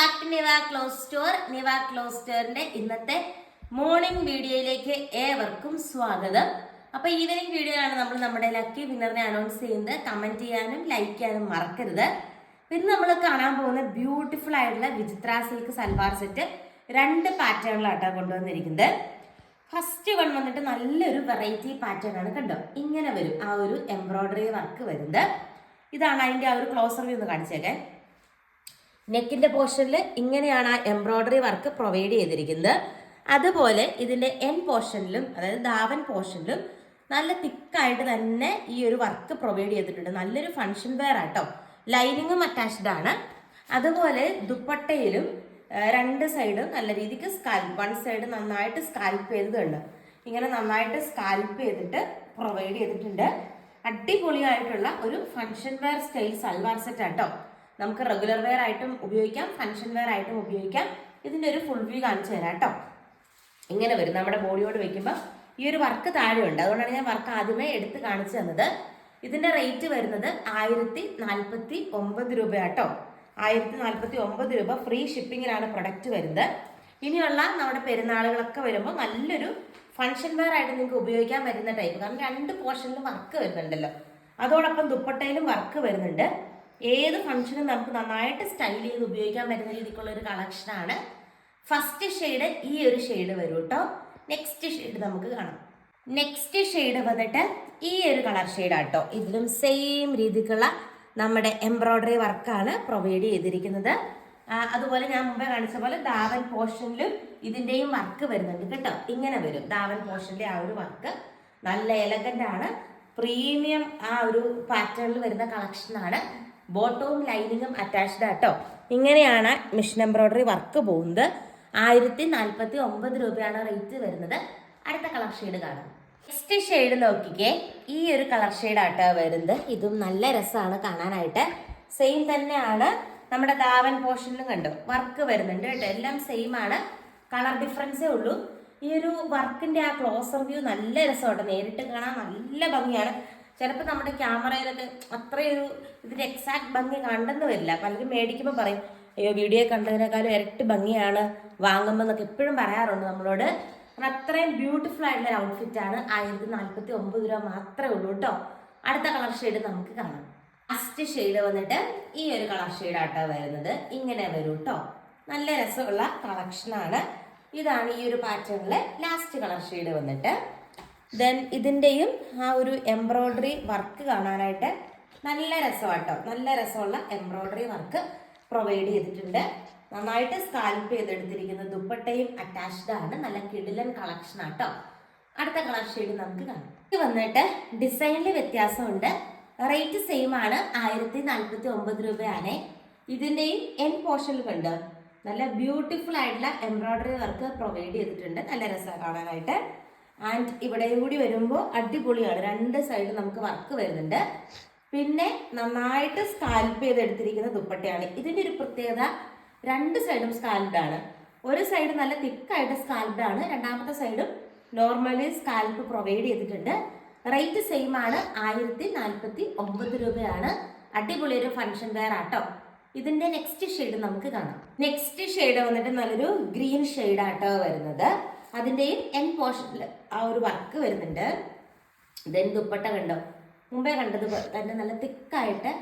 Back to Niva clothes store Niva clothes സ്റ്റോറിന്റെ ഇന്നത്തെ morning വീഡിയോയിലേക്ക് ഏവർക്കും സ്വാഗതം. അപ്പൊ ഈവനിങ് വീഡിയോയിലാണ് നമ്മൾ നമ്മുടെ ലക്കി വിന്നറിനെ അനൗൺസ് ചെയ്യുന്നത്. കമന്റ് ചെയ്യാനും ലൈക്ക് ചെയ്യാനും മറക്കരുത്. പിന്നെ നമ്മൾ കാണാൻ പോകുന്ന ബ്യൂട്ടിഫുൾ ആയിട്ടുള്ള വിചിത്ര സിൽക്ക് സൽവാർ സെറ്റ് രണ്ട് പാറ്റേണിലാട്ടോ കൊണ്ടുവന്നിരിക്കുന്നത്. ഫസ്റ്റ് വൺ വന്നിട്ട് നല്ലൊരു വെറൈറ്റി പാറ്റേൺ ആണ് കണ്ടോ? ഇങ്ങനെ വരും. ആ ഒരു എംബ്രോയിഡറി വർക്ക് വരുന്നത്. ഇതാണ് അതിന്റെ ആ ഒരു ക്ലോസർ വ്യൂ ഒന്ന് കാണിച്ചേക്കെ. നെക്കിന്റെ പോർഷനിൽ ഇങ്ങനെയാണ് ആ എംബ്രോയ്ഡറി വർക്ക് പ്രൊവൈഡ് ചെയ്തിരിക്കുന്നത്. അതുപോലെ ഇതിന്റെ എൻ പോർഷനിലും അതായത് ദാവൻ പോർഷനിലും നല്ല തിക്കായിട്ട് തന്നെ ഈ ഒരു വർക്ക് പ്രൊവൈഡ് ചെയ്തിട്ടുണ്ട്. നല്ലൊരു ഫങ്ഷൻ വെയർ ആട്ടോ. ലൈനിങ്ങും അറ്റാച്ച്ഡ് ആണ്. അതുപോലെ ദുപ്പട്ടയിലും രണ്ട് സൈഡും നല്ല രീതിക്ക് സ്കാൽപ്പ് വൺ സൈഡ് നന്നായിട്ട് സ്കാൽപ്പ് ചെയ്തിട്ടുണ്ട് ഇങ്ങനെ നന്നായിട്ട് സ്കാൽപ്പ് ചെയ്തിട്ട് പ്രൊവൈഡ് ചെയ്തിട്ടുണ്ട്. അടിപൊളിയായിട്ടുള്ള ഒരു function wear style salwar set ആട്ടോ നമുക്ക് റെഗുലർ വെയർ ആയിട്ടും ഉപയോഗിക്കാം ഫങ്ഷൻ വെയർ ആയിട്ടും ഉപയോഗിക്കാം. ഇതിന്റെ ഒരു ഫുൾ വ്യൂ കാണിച്ചു തരാം കേട്ടോ ഇങ്ങനെ വരും. നമ്മുടെ ബോഡിയോട് വെക്കുമ്പോൾ ഈ ഒരു വർക്ക് താഴെയുണ്ട് അതുകൊണ്ടാണ് ഞാൻ വർക്ക് ആദ്യമേ എടുത്ത് കാണിച്ചു തന്നത്. ഇതിന്റെ റേറ്റ് വരുന്നത് ആയിരത്തി നാൽപ്പത്തി ഒമ്പത് രൂപ കേട്ടോ ആയിരത്തി നാൽപ്പത്തി ഒമ്പത് രൂപ ഫ്രീ ഷിപ്പിങ്ങിലാണ് പ്രൊഡക്റ്റ് വരുന്നത്. ഇനിയുള്ള നമ്മുടെ പെരുന്നാളുകളൊക്കെ വരുമ്പോൾ നല്ലൊരു ഫങ്ഷൻ വെയർ ആയിട്ട് നിങ്ങൾക്ക് ഉപയോഗിക്കാൻ പറ്റുന്ന ടൈപ്പ് കാരണം രണ്ട് പോർഷനിലും വർക്ക് വരുന്നുണ്ടല്ലോ. അതോടൊപ്പം ദുപ്പട്ടയിലും വർക്ക് വരുന്നുണ്ട്. ഏത് ഫംഗ്ഷനും നമുക്ക് നന്നായിട്ട് സ്റ്റൈൽ ചെയ്ത് ഉപയോഗിക്കാൻ പറ്റുന്ന രീതിക്കുള്ള ഒരു കളക്ഷനാണ് ഫസ്റ്റ് ഷെയ്ഡ് ഈ ഒരു ഷെയ്ഡ് വരും കേട്ടോ നെക്സ്റ്റ് ഷെയ്ഡ് നമുക്ക് കാണാം. നെക്സ്റ്റ് ഷെയ്ഡ് വന്നിട്ട് ഈ ഒരു കളർ ഷെയ്ഡാട്ടോ ഇതിലും സെയിം രീതിക്കുള്ള നമ്മുടെ എംബ്രോയ്ഡറി വർക്കാണ് പ്രൊവൈഡ് ചെയ്തിരിക്കുന്നത്. അതുപോലെ ഞാൻ മുമ്പേ കാണിച്ച പോലെ ദാവൻ പോർഷനിലും ഇതിന്റെയും വർക്ക് വരുന്നുണ്ട് കേട്ടോ. ഇങ്ങനെ വരും. ദാവൻ പോർഷനിലെ ആ ഒരു വർക്ക് നല്ല എലഗന്റ് ആണ്. പ്രീമിയം ആ ഒരു പാറ്റേണിൽ വരുന്ന കളക്ഷനാണ് ബോട്ടവും ലൈനിങ്ങും അറ്റാച്ച്ഡ് ആട്ടോ. ഇങ്ങനെയാണ് മിഷൻ എംബ്രോയ്ഡറി വർക്ക് പോകുന്നത്. ആയിരത്തി നാൽപ്പത്തി ഒമ്പത് രൂപയാണ് റേറ്റ് വരുന്നത്. അടുത്ത കളർ ഷെയ്ഡ് കാണാം. നെക്സ്റ്റ് ഷെയ്ഡ് നോക്കിക്കേ. ഈ ഒരു കളർ ഷെയ്ഡ് ആട്ടോ വരുന്നത്. ഇതും നല്ല രസമാണ് കാണാനായിട്ട്. സെയിം തന്നെയാണ് നമ്മുടെ ദാവൻ പോർഷനിലും കണ്ടു? വർക്ക് വരുന്നുണ്ട് കേട്ടോ. എല്ലാം സെയിം ആണ്. കളർ ഡിഫറൻസേ ഉള്ളൂ. ഈ ഒരു വർക്കിന്റെ ആ ക്ലോസർ വ്യൂ നല്ല രസമുണ്ട് നേരിട്ട് കാണാൻ നല്ല ഭംഗിയാണ്. ചിലപ്പോൾ നമ്മുടെ ക്യാമറയിലൊക്കെ അത്രയൊരു ഇതിന്റെ എക്സാക്ട് ഭംഗി കണ്ടെന്ന് വരില്ല. പലരും മേടിക്കുമ്പോൾ പറയും അയ്യോ വീഡിയോ കണ്ടതിനേക്കാളും ഇരട്ടി ഭംഗിയാണ് വാങ്ങുമ്പോൾ എന്നൊക്കെ എപ്പോഴും പറയാറുണ്ട് നമ്മളോട്. അത്രയും ബ്യൂട്ടിഫുൾ ആയിട്ടുള്ള ഔട്ട്ഫിറ്റ് ആണ് ആയിരത്തി നാൽപ്പത്തി ഒമ്പത് രൂപ മാത്രമേ ഉള്ളൂ കേട്ടോ അടുത്ത കളർ ഷെയ്ഡ് നമുക്ക് കാണാം. ഫസ്റ്റ് ഷെയ്ഡ് വന്നിട്ട് ഈ ഒരു കളർ ഷെയ്ഡാട്ടോ വരുന്നത്. ഇങ്ങനെ വരും കേട്ടോ നല്ല രസമുള്ള കളക്ഷനാണ് ഇതാണ് ഈ ഒരു പാറ്റേണിലെ ലാസ്റ്റ് കളർ ഷെയ്ഡ് വന്നിട്ട്. ദെൻ ഇതിന്റെയും ആ ഒരു എംബ്രോയ്ഡറി വർക്ക് കാണാനായിട്ട് നല്ല രസമാട്ടോ നല്ല രസമുള്ള എംബ്രോയ്ഡറി വർക്ക് പ്രൊവൈഡ് ചെയ്തിട്ടുണ്ട്. നന്നായിട്ട് സ്കാൽപ്പ് ചെയ്തെടുത്തിരിക്കുന്ന ദുപ്പട്ടയും അറ്റാച്ച്ഡ് ആണ്. നല്ല കിടിലൻ കളക്ഷൻ ആട്ടോ. അടുത്ത കളർ ഷെയ്ഡ് നമുക്ക് കാണാം. വന്നിട്ട് ഡിസൈനിൽ വ്യത്യാസമുണ്ട്. റേറ്റ് സെയിം ആണ്. ആയിരത്തി നാൽപ്പത്തി ഒമ്പത് രൂപയാണ് ഇതിന്റെയും എൻ പോർഷനിൽ കണ്ട് നല്ല ബ്യൂട്ടിഫുൾ ആയിട്ടുള്ള എംബ്രോയ്ഡറി വർക്ക് പ്രൊവൈഡ് ചെയ്തിട്ടുണ്ട്. നല്ല രസമാണ് കാണാനായിട്ട്. ആൻഡ് ഇവിടെയും കൂടി വരുമ്പോൾ അടിപൊളിയാണ്. രണ്ട് സൈഡ് നമുക്ക് വർക്ക് വരുന്നുണ്ട്. പിന്നെ നന്നായിട്ട് സ്കാൽപ്പ് ചെയ്തെടുത്തിരിക്കുന്ന ദുപ്പട്ടയാണ്. ഇതിന്റെ ഒരു പ്രത്യേകത രണ്ട് സൈഡും സ്കാൽപ്ഡ് ആണ്. ഒരു സൈഡ് നല്ല തിക്കായിട്ട് സ്കാൽപ്ഡ് ആണ്. രണ്ടാമത്തെ സൈഡും നോർമലി സ്കാൽപ്പ് പ്രൊവൈഡ് ചെയ്തിട്ടുണ്ട്. റേറ്റ് സെയിം ആണ്. ആയിരത്തി നാൽപ്പത്തി ഒമ്പത് രൂപയാണ്. അടിപൊളി ഒരു ഫംഗ്ഷൻ വെയർ ആട്ടോ. ഇതിന്റെ നെക്സ്റ്റ് ഷെയ്ഡ് നമുക്ക് കാണാം. നെക്സ്റ്റ് ഷെയ്ഡ് വന്നിട്ട് നല്ലൊരു ഗ്രീൻ ഷെയ്ഡ് ആട്ടോ വരുന്നത്. അതിന്റെയും എൻ പോർഷനിൽ ആ ഒരു വർക്ക് വരുന്നുണ്ട്. ദെൻ ദുപ്പട്ട കണ്ടോ? മുമ്പേ കണ്ടത് തന്നെ നല്ല തിക്കായിട്ട്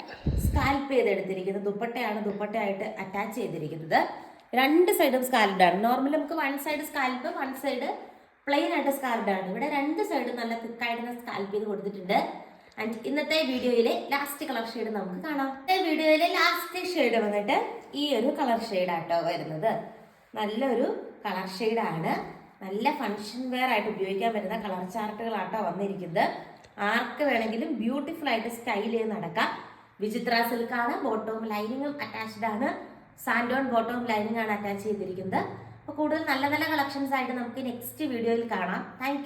സ്കാൽപ്പ് ചെയ്തെടുത്തിരിക്കുന്നത് ദുപ്പട്ടയാണ് ദുപ്പട്ടയായിട്ട് അറ്റാച്ച് ചെയ്തിരിക്കുന്നത്. രണ്ട് സൈഡും സ്കാൽഡാണ് നോർമലി നമുക്ക് one side scallop one side plain ആയിട്ട് സ്കാൽഡാണ് ഇവിടെ രണ്ട് സൈഡും നല്ല തിക്കായിട്ട് സ്കാൽപ്പ് ചെയ്ത് കൊടുത്തിട്ടുണ്ട്. ആൻഡ് ഇന്നത്തെ വീഡിയോയിലെ ലാസ്റ്റ് കളർ ഷെയ്ഡ് നമുക്ക് കാണാം. ഇന്നത്തെ വീഡിയോയിലെ ലാസ്റ്റ് ഷെയ്ഡ് വന്നിട്ട് ഈ ഒരു കളർ ഷെയ്ഡാട്ടോ വരുന്നത്. നല്ലൊരു കളർ ഷെയ്ഡാണ് നല്ല ഫങ്ഷൻ വെയർ ആയിട്ട് ഉപയോഗിക്കാൻ പറ്റുന്ന കളർ ചാർട്ടുകളാട്ടോ വന്നിരിക്കുന്നത്. ആർക്ക് വേണമെങ്കിലും ബ്യൂട്ടിഫുൾ ആയിട്ട് സ്റ്റൈൽ ചെയ്ത് നടക്കാം. വിചിത്ര സിൽക്കാണ് ബോട്ടവും ലൈനിങ്ങും അറ്റാച്ച്ഡ് ആണ്. സാൻഡോൺ ബോട്ടവും ലൈനിങ് ആണ് അറ്റാച്ച് ചെയ്തിരിക്കുന്നത്. അപ്പോൾ കൂടുതൽ നല്ല നല്ല കളക്ഷൻസ് ആയിട്ട് നമുക്ക് നെക്സ്റ്റ് വീഡിയോയിൽ കാണാം. താങ്ക്